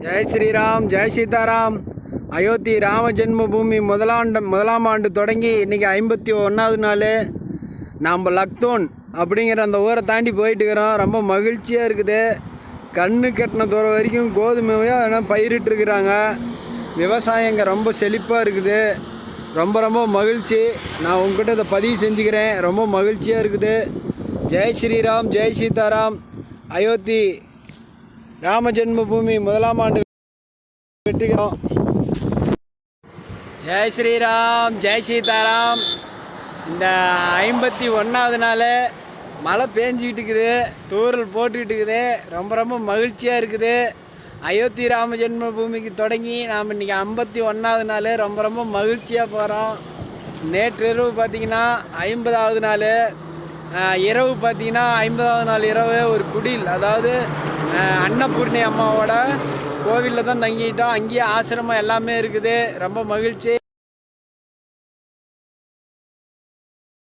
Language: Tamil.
ஜெய் ஸ்ரீராம் ஜெய் சீதாராம். அயோத்தி ராம ஜென்மபூமி முதலாண்டு முதலாம் ஆண்டு தொடங்கி இன்றைக்கி ஐம்பத்தி ஒன்றாவது நாள். நாம் லக்தோன் அப்படிங்கிற அந்த ஊரை தாண்டி போயிட்டு இருக்கிறோம். ரொம்ப மகிழ்ச்சியாக இருக்குது. கண்ணு கட்டின தூரம் வரைக்கும் கோதுமையாக பயிரிட்டுருக்குறாங்க விவசாயங்க ரொம்ப செழிப்பாக இருக்குது. ரொம்ப ரொம்ப மகிழ்ச்சி. நான் உங்ககிட்ட இதை பதிவு செஞ்சுக்கிறேன். ரொம்ப மகிழ்ச்சியாக இருக்குது. ஜெய் ஸ்ரீராம் ஜெய் சீதாராம். அயோத்தி ராம ஜென்ம பூமி முதலாம் ஆண்டு வெட்டுகிறோம் ஜெய் ஸ்ரீராம் ஜெய் சீதாராம். இந்த ஐம்பத்தி ஒன்றாவது நாள் மழை பேஞ்சிக்கிட்டு இருக்குது தூரல் போட்டுக்கிட்டு இருக்குது ரொம்ப ரொம்ப மகிழ்ச்சியாக இருக்குது. அயோத்தி ராம ஜென்ம பூமிக்கு தொடங்கி நாம் இன்றைக்கி ஐம்பத்தி ஒன்றாவது நாள் ரொம்ப ரொம்ப மகிழ்ச்சியாக போகிறோம் நேற்று இரவு பார்த்திங்கன்னா ஐம்பதாவது நாள் இரவு பார்த்தீங்கன்னா ஐம்பதாவது நாள் இரவு ஒரு குடில். அதாவது அன்னபூர்ணி அம்மாவோட கோவிலில் தான் தங்கிட்டோம். அங்கேயே ஆசிரமம் எல்லாமே இருக்குது. ரொம்ப மகிழ்ச்சி.